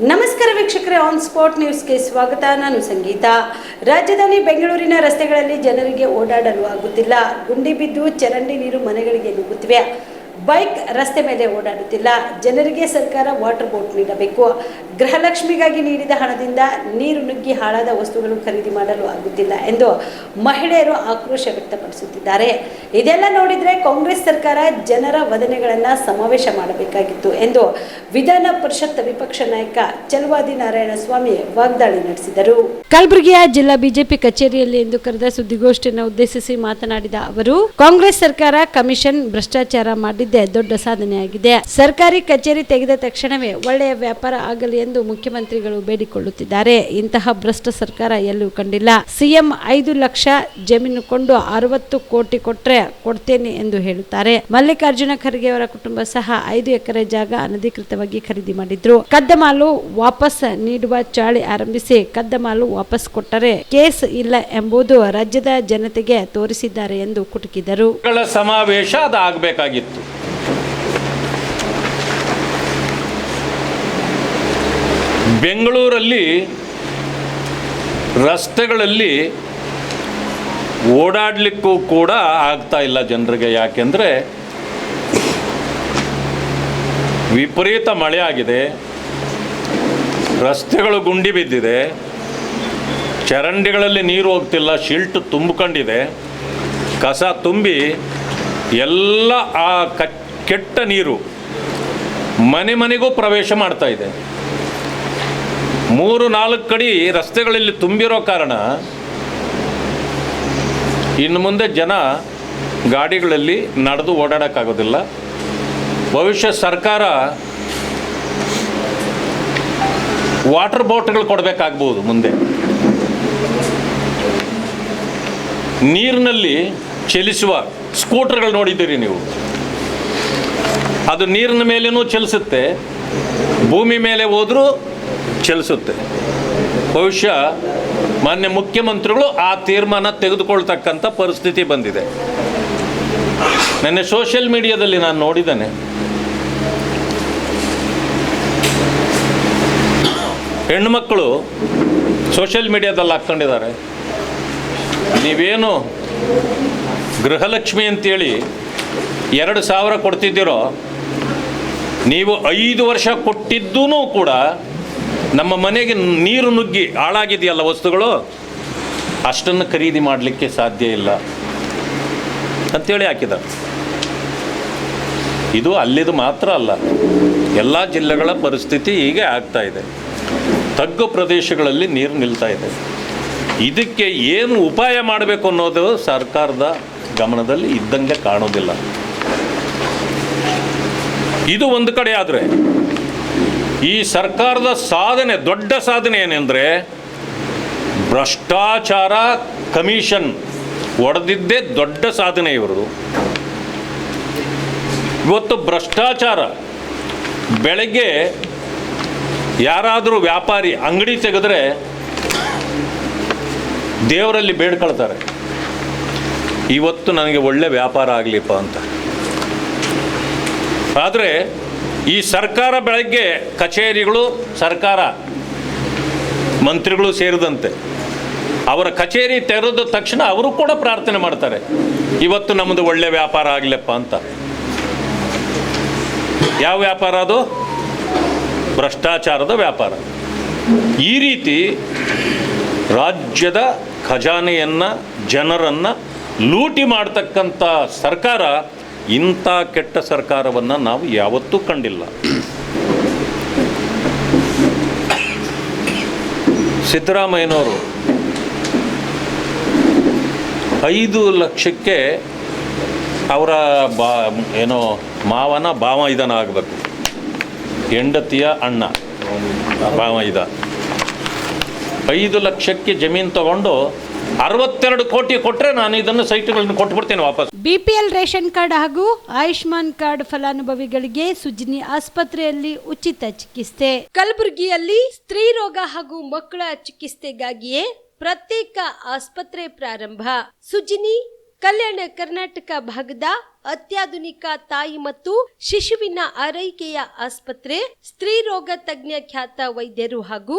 ನಮಸ್ಕಾರ ವೀಕ್ಷಕರೇ on spot ನ್ಯೂಸ್ಗೆ ಸ್ವಾಗತ. ನಾನು ಸಂಗೀತ. ರಾಜಧಾನಿ ಬೆಂಗಳೂರಿನ ರಸ್ತೆಗಳಲ್ಲಿ ಜನರಿಗೆ ಓಡಾಡಲು ಆಗುತ್ತಿಲ್ಲ. ಗುಂಡಿ ಬಿದ್ದು ಚರಂಡಿ ನೀರು ಮನೆಗಳಿಗೆ ನುಗ್ಗುತ್ತಿವೆ. ಬೈಕ್ ರಸ್ತೆ ಮೇಲೆ ಓಡಾಡುತ್ತಿಲ್ಲ. ಜನರಿಗೆ ಸರ್ಕಾರ ವಾಟರ್ ಬೋಟ್ ನೀಡಬೇಕು. ಗೃಹಲಕ್ಷ್ಮಿಗಾಗಿ ನೀಡಿದ ಹಣದಿಂದ ನೀರು ನುಗ್ಗಿ ಹಾಳಾದ ವಸ್ತುಗಳು ಖರೀದಿ ಮಾಡಲು ಆಗುತ್ತಿಲ್ಲ ಎಂದು ಮಹಿಳೆಯರು ಆಕ್ರೋಶ ವ್ಯಕ್ತಪಡಿಸುತ್ತಿದ್ದಾರೆ. ಇದೆಲ್ಲ ನೋಡಿದರೆ ಕಾಂಗ್ರೆಸ್ ಸರ್ಕಾರ ಜನರ ವದನೆಗಳನ್ನು ಸಮಾವೇಶ ಮಾಡಬೇಕಾಗಿತ್ತು ಎಂದು ವಿಧಾನ ಪರಿಷತ್ ವಿಪಕ್ಷ ನಾಯಕ ಚಲುವಾದಿ ನಾರಾಯಣ ಸ್ವಾಮಿ ವಾಗ್ದಾಳಿ ನಡೆಸಿದರು. ಕಲಬುರಗಿಯ ಜಿಲ್ಲಾ ಬಿಜೆಪಿ ಕಚೇರಿಯಲ್ಲಿ ಎಂದು ಕರೆದ ಸುದ್ದಿಗೋಷ್ಠಿಯನ್ನು ಉದ್ದೇಶಿಸಿ ಮಾತನಾಡಿದ ಅವರು, ಕಾಂಗ್ರೆಸ್ ಸರ್ಕಾರ ಕಮಿಷನ್ ಭ್ರಷ್ಟಾಚಾರ ಮಾಡಿದ್ದೇ ದೊಡ್ಡ ಸಾಧನೆಯಾಗಿದೆ. ಸರ್ಕಾರಿ ಕಚೇರಿ ತೆಗೆದ ತಕ್ಷಣವೇ ಒಳ್ಳೆಯ ವ್ಯಾಪಾರ ಆಗಲಿ ಎಂದು ಮುಖ್ಯಮಂತ್ರಿಗಳು ಬೇಡಿಕೊಳ್ಳುತ್ತಿದ್ದಾರೆ. ಇಂತಹ ಭ್ರಷ್ಟ ಸರ್ಕಾರ ಎಲ್ಲೂ ಕಂಡಿಲ್ಲ. ಸಿಎಂ ಐದು ಲಕ್ಷ ಜಮೀನು ಕೊಂಡು ಅರವತ್ತು ಕೋಟಿ ಕೊಟ್ರೆ ಕೊಡ್ತೇನೆ ಎಂದು ಹೇಳುತ್ತಾರೆ. ಮಲ್ಲಿಕಾರ್ಜುನ ಖರ್ಗೆ ಅವರ ಕುಟುಂಬ ಸಹ ಐದು ಎಕರೆ ಜಾಗ ಅನಧಿಕೃತವಾಗಿ ಖರೀದಿ ಮಾಡಿದ್ರು. ಕದ್ದ ಮಾಲು ವಾಪಸ್ ನೀಡುವ ಚಾಳಿ ಆರಂಭಿಸಿ ಕದ್ದ ಮಾಲು ವಾಪಸ್ ಕೊಟ್ಟರೆ ಕೇಸ್ ಇಲ್ಲ ಎಂಬುದು ರಾಜ್ಯದ ಜನತೆಗೆ ತೋರಿಸಿದ್ದಾರೆ ಎಂದು ಕುಟುಕಿದರು. ಸಮಾವೇಶ ಅದು ಬೆಂಗಳೂರಲ್ಲಿ ರಸ್ತೆಗಳಲ್ಲಿ ಓಡಾಡಲಿಕ್ಕೂ ಕೂಡ ಆಗ್ತಾ ಇಲ್ಲ ಜನರಿಗೆ. ಯಾಕೆಂದರೆ ವಿಪರೀತ ಮಳೆ ಆಗಿದೆ. ರಸ್ತೆಗಳು ಗುಂಡಿ ಬಿದ್ದಿದೆ. ಚರಂಡಿಗಳಲ್ಲಿ ನೀರು ಹೋಗ್ತಿಲ್ಲ. ಶಿಲ್ಟ್ ತುಂಬಿಕೊಂಡಿದೆ. ಕಸ ತುಂಬಿ ಎಲ್ಲ ಆ ಕೆಟ್ಟ ನೀರು ಮನೆ ಮನೆಗೂ ಪ್ರವೇಶ ಮಾಡ್ತಾ ಮೂರು ನಾಲ್ಕು ಕಡೆ ರಸ್ತೆಗಳಲ್ಲಿ ತುಂಬಿರೋ ಕಾರಣ ಇನ್ನು ಮುಂದೆ ಜನ ಗಾಡಿಗಳಲ್ಲಿ ನಡೆದು ಓಡಾಡೋಕ್ಕಾಗೋದಿಲ್ಲ. ಭವಿಷ್ಯ ಸರ್ಕಾರ ವಾಟರ್ ಬೋಟ್ಗಳು ಕೊಡಬೇಕಾಗ್ಬೋದು ಮುಂದೆ. ನೀರಿನಲ್ಲಿ ಚಲಿಸುವ ಸ್ಕೂಟರ್ಗಳು ನೋಡಿದ್ದೀರಿ ನೀವು. ಅದು ನೀರಿನ ಮೇಲೇನೂ ಚಲಿಸುತ್ತೆ. ಭೂಮಿ ಮೇಲೆ ಹೋದರೂ ಚಲಿಸುತ್ತೆ. ಬಹುಶಃ ಮಾನ್ಯ ಮುಖ್ಯಮಂತ್ರಿಗಳು ಆ ತೀರ್ಮಾನ ತೆಗೆದುಕೊಳ್ತಕ್ಕಂಥ ಪರಿಸ್ಥಿತಿ ಬಂದಿದೆ. ನೆನ್ನೆ ಸೋಷಿಯಲ್ ಮೀಡಿಯಾದಲ್ಲಿ ನಾನು ನೋಡಿದ್ದೇನೆ. ಹೆಣ್ಮಕ್ಕಳು ಸೋಷಿಯಲ್ ಮೀಡಿಯಾದಲ್ಲಿ ಹಾಕ್ಕೊಂಡಿದ್ದಾರೆ. ನೀವೇನು ಗೃಹಲಕ್ಷ್ಮಿ ಅಂತೇಳಿ ಎರಡು ಸಾವಿರ ಕೊಡ್ತಿದ್ದೀರೋ, ನೀವು ಐದು ವರ್ಷ ಕೊಟ್ಟಿದ್ದೂ ಕೂಡ ನಮ್ಮ ಮನೆಗೆ ನೀರು ನುಗ್ಗಿ ಹಾಳಾಗಿದೆಯಲ್ಲ ವಸ್ತುಗಳು? ಅಷ್ಟನ್ನು ಖರೀದಿ ಮಾಡಲಿಕ್ಕೆ ಸಾಧ್ಯ ಇಲ್ಲ. ಅಂತೇಳಿ ಹಾಕಿದ ಇದು ಅಲ್ಲಿದು ಮಾತ್ರ ಅಲ್ಲ. ಎಲ್ಲ ಜಿಲ್ಲೆಗಳ ಪರಿಸ್ಥಿತಿ ಹೀಗೆ ಆಗ್ತಾ ಇದೆ. ತಗ್ಗು ಪ್ರದೇಶಗಳಲ್ಲಿ ನೀರು ನಿಲ್ತಾ ಇದೆ. ಇದಕ್ಕೆ ಏನು ಉಪಾಯ ಮಾಡಬೇಕು ಅನ್ನೋದು ಸರ್ಕಾರದ ಗಮನದಲ್ಲಿ ಇದ್ದಂಗೆ ಕಾಣೋದಿಲ್ಲ. ಇದು ಒಂದು ಕಡೆ ಆದರೆ ಈ ಸರ್ಕಾರದ ಸಾಧನೆ, ದೊಡ್ಡ ಸಾಧನೆ ಏನೆಂದರೆ ಭ್ರಷ್ಟಾಚಾರ ಕಮಿಷನ್ ಒಡೆದಿದ್ದೇ ದೊಡ್ಡ ಸಾಧನೆ ಇವರು ಇವತ್ತು ಭ್ರಷ್ಟಾಚಾರ, ಬೆಳಗ್ಗೆ ಯಾರಾದರೂ ವ್ಯಾಪಾರಿ ಅಂಗಡಿ ತೆಗೆದ್ರೆ ದೇವರಲ್ಲಿ ಬೇಡ್ಕೊಳ್ತಾರೆ. ಇವತ್ತು ನನಗೆ ಒಳ್ಳೆ ವ್ಯಾಪಾರ ಆಗಲಿಪ್ಪ ಅಂತ. ಆದರೆ ಈ ಸರ್ಕಾರ ಬೆಳಗ್ಗೆ ಕಚೇರಿಗಳು, ಸರ್ಕಾರ ಮಂತ್ರಿಗಳು ಸೇರಿದಂತೆ ಅವರ ಕಚೇರಿ ತೆರೆದ ತಕ್ಷಣ ಅವರು ಕೂಡ ಪ್ರಾರ್ಥನೆ ಮಾಡ್ತಾರೆ. ಇವತ್ತು ನಮ್ಮದು ಒಳ್ಳೆ ವ್ಯಾಪಾರ ಆಗಲಪ್ಪ ಅಂತ. ಯಾವ ವ್ಯಾಪಾರ ಅದು? ಭ್ರಷ್ಟಾಚಾರದ ವ್ಯಾಪಾರ. ಈ ರೀತಿ ರಾಜ್ಯದ ಖಜಾನೆಯನ್ನು, ಜನರನ್ನು ಲೂಟಿ ಮಾಡ್ತಕ್ಕಂಥ ಸರ್ಕಾರ ಇಂಥ ಕೆಟ್ಟ ಸರ್ಕಾರವನ್ನು ನಾವು ಯಾವತ್ತೂ ಕಂಡಿಲ್ಲ. ಸಿದ್ದರಾಮಯ್ಯನವರು ಐದು ಲಕ್ಷಕ್ಕೆ ಅವರ ಬಾ, ಏನೋ ಮಾವನ ಭಾವ ಇದನ ಆಗಬೇಕು. ಹೆಂಡತಿಯ ಅಣ್ಣ ಭಾವ ಇದ ಐದು ಲಕ್ಷಕ್ಕೆ ಜಮೀನು ತಗೊಂಡು ಅರವತ್ತೆರಡು ಕೋಟಿ ಕೊಟ್ಟರೆ ನಾನು ಇದನ್ನು ಸೈಟ್ಗಳನ್ನು ಕೊಟ್ಬಿಡ್ತೇನೆ ವಾಪಸ್. ಬಿಪಿಎಲ್ ರೇಷನ್ ಕಾರ್ಡ್ ಹಾಗೂ ಆಯುಷ್ಮಾನ್ ಕಾರ್ಡ್ ಫಲಾನುಭವಿಗಳಿಗೆ ಸುಜಿನಿ ಆಸ್ಪತ್ರೆಯಲ್ಲಿ ಉಚಿತ ಚಿಕಿತ್ಸೆ. ಕಲಬುರಗಿಯಲ್ಲಿ ಸ್ತ್ರೀ ರೋಗ ಹಾಗೂ ಮಕ್ಕಳ ಚಿಕಿತ್ಸೆಗಾಗಿಯೇ ಪ್ರತ್ಯೇಕ ಆಸ್ಪತ್ರೆ ಪ್ರಾರಂಭ. ಸುಜಿನಿ, ಕಲ್ಯಾಣ ಕರ್ನಾಟಕ ಭಾಗದ ಅತ್ಯಾಧುನಿಕ ತಾಯಿ ಮತ್ತು ಶಿಶುವಿನ ಆರೈಕೆಯ ಆಸ್ಪತ್ರೆ, ಸ್ತ್ರೀ ರೋಗ ತಜ್ಞ ಖ್ಯಾತ ವೈದ್ಯರು ಹಾಗೂ